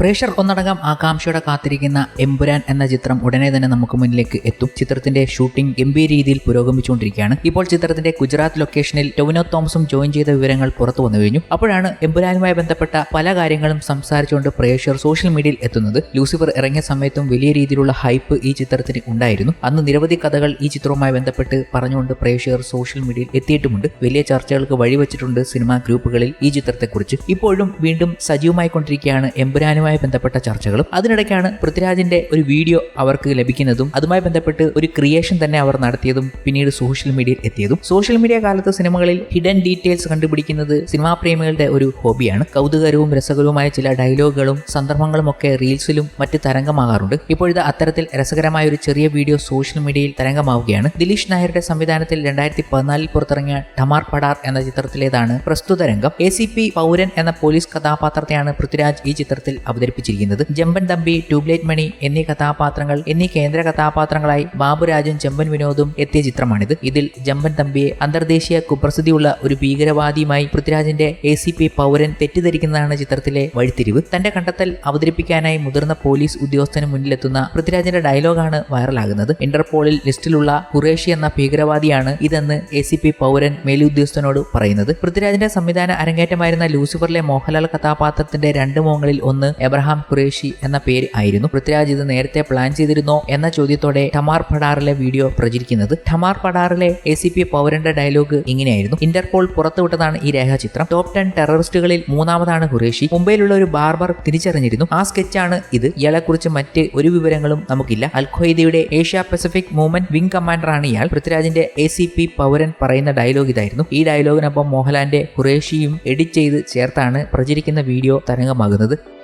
പ്രേഷർ ഒന്നടങ്കം ആകാംക്ഷയോടെ കാത്തിരിക്കുന്ന എമ്പുരാൻ എന്ന ചിത്രം ഉടനെ തന്നെ നമുക്ക് മുന്നിലേക്ക് എത്തും. ചിത്രത്തിന്റെ ഷൂട്ടിംഗ് ഗംഭീര രീതിയിൽ പുരോഗമിച്ചുകൊണ്ടിരിക്കുകയാണ്. ഇപ്പോൾ ചിത്രത്തിന്റെ ഗുജറാത്ത് ലൊക്കേഷനിൽ ടൊവിനോ തോമസും ജോയിൻ ചെയ്ത വിവരങ്ങൾ പുറത്തു വന്നു കഴിഞ്ഞു. അപ്പോഴാണ് എമ്പുരാനുമായി ബന്ധപ്പെട്ട പല കാര്യങ്ങളും സംസാരിച്ചുകൊണ്ട് പ്രേഷർ സോഷ്യൽ മീഡിയയിൽ എത്തുന്നത്. ലൂസിഫർ ഇറങ്ങിയ സമയത്തും വലിയ രീതിയിലുള്ള ഹൈപ്പ് ഈ ചിത്രത്തിന് ഉണ്ടായിരുന്നു. അന്ന് നിരവധി കഥകൾ ഈ ചിത്രവുമായി ബന്ധപ്പെട്ട് പറഞ്ഞുകൊണ്ട് പ്രേക്ഷകർ സോഷ്യൽ മീഡിയയിൽ എത്തിയിട്ടുമുണ്ട്. വലിയ ചർച്ചകൾക്ക് വഴിവെച്ചിട്ടുണ്ട് സിനിമാ ഗ്രൂപ്പുകളിൽ ഈ ചിത്രത്തെക്കുറിച്ച്. ഇപ്പോഴും വീണ്ടും സജീവമായി കൊണ്ടിരിക്കുകയാണ് എമ്പുരാനുമായി ബന്ധപ്പെട്ട ചർച്ചകളും അതിനിടയ്ക്കാണ് പൃഥ്വിരാജിന്റെ ഒരു വീഡിയോ അവർക്ക് ലഭിക്കുന്നതും അതുമായി ബന്ധപ്പെട്ട് ഒരു ക്രിയേഷൻ തന്നെ അവർ നടത്തിയതും പിന്നീട് സോഷ്യൽ മീഡിയയിൽ എത്തിയതും. സോഷ്യൽ മീഡിയ കാലത്ത് സിനിമകളിൽ ഹിഡൻ ഡീറ്റെയിൽസ് കണ്ടുപിടിക്കുന്നത് സിനിമാ പ്രേമികളുടെ ഒരു ഹോബിയാണ്. കൗതുകരവും രസകരവുമായ ചില ഡയലോഗുകളും സന്ദർഭങ്ങളും ഒക്കെ റീൽസിലും മറ്റ് തരംഗമാകാറുണ്ട്. ഇപ്പോഴത്തെ അത്തരത്തിൽ രസകരമായ ഒരു ചെറിയ വീഡിയോ സോഷ്യൽ മീഡിയയിൽ തരംഗമാവുകയാണ്. ദിലീഷ് നായരുടെ സംവിധാനത്തിൽ രണ്ടായിരത്തി പതിനാലിൽ പുറത്തിറങ്ങിയ ടമാർ പടാർ എന്ന ചിത്രത്തിലേതാണ് പ്രസ്തുത രംഗം. എ സി പി പൗരൻ എന്ന പോലീസ് കഥാപാത്രത്തെയാണ് പൃഥ്വിരാജ് ഈ ചിത്രത്തിൽ അവതരിപ്പിച്ചിരിക്കുന്നത്. ജമ്പൻ തമ്പി ട്യൂബ്ലൈറ്റ് മണി എന്നീ കഥാപാത്രങ്ങൾ എന്നീ കേന്ദ്ര കഥാപാത്രങ്ങളായി ബാബുരാജും ചെമ്പൻ വിനോദും എത്തിയ ചിത്രമാണിത്. ഇതിൽ ജമ്പൻ തമ്പിയെ അന്തർദേശീയ കുപ്രസിദ്ധിയുള്ള ഒരു ഭീകരവാദിയുമായി പൃഥ്വിരാജിന്റെ എ സി പി പൗരൻ തെറ്റിദ്ധരിക്കുന്നതാണ് ചിത്രത്തിലെ വഴിത്തിരിവ്. തന്റെ കണ്ടെത്തൽ അവതരിപ്പിക്കാനായി മുതിർന്ന പോലീസ് ഉദ്യോഗസ്ഥന് മുന്നിലെത്തുന്ന പൃഥ്വിരാജിന്റെ ഡയലോഗാണ് വൈറലാകുന്നത്. ഇന്റർപോളിൽ ലിസ്റ്റിലുള്ള ഖുറേഷി എന്ന ഭീകരവാദിയാണ് ഇതെന്ന് എ സി പി പൗരൻ മേലുദ്യോഗസ്ഥനോട് പറയുന്നത്. പൃഥ്വിരാജിന്റെ സംവിധാന അരങ്ങേറ്റമായിരുന്ന ലൂസിഫറിലെ മോഹൻലാൽ കഥാപാത്രത്തിന്റെ രണ്ട് മുഖങ്ങളിൽ ഒന്ന് എബ്രഹാം ഖുറേഷി എന്ന പേര് ആയിരുന്നു. പൃഥ്വിരാജ് ഇത് നേരത്തെ പ്ലാൻ ചെയ്തിരുന്നോ എന്ന ചോദ്യത്തോടെ ടമാർ പടാറിലെ വീഡിയോ പ്രചരിക്കുന്നത്. ടമാർ പടാറിലെ എ സി പി പൗരന്റെ ഡയലോഗ് ഇങ്ങനെയായിരുന്നു. ഇന്റർപോൾ പുറത്തുവിട്ടതാണ് ഈ രേഖാചിത്രം. ടോപ്പ് ടെൻ ടെററിസ്റ്റുകളിൽ മൂന്നാമതാണ് ഖുറേഷി. മുംബൈയിലുള്ള ഒരു ബാർബർ തിരിച്ചറിഞ്ഞിരുന്നു. ആ സ്കെച്ചാണ് ഇത്. ഇയാളെക്കുറിച്ച് മറ്റ് ഒരു വിവരങ്ങളും നമുക്കില്ല. അൽ ഖ്വയ്ദയുടെ ഏഷ്യ പസഫിക് മൂവ്മെന്റ് വിംഗ് കമാൻഡറാണ് ഇയാൾ. പൃഥ്വിരാജിന്റെ എ സി പി പൗരൻ പറയുന്ന ഡയലോഗ് ഇതായിരുന്നു. ഈ ഡയലോഗിനൊപ്പം മോഹൻലാലിന്റെ ഖുറേഷിയും എഡിറ്റ് ചെയ്ത് ചേർത്താണ് പ്രചരിക്കുന്ന വീഡിയോ തരംഗമാകുന്നത്.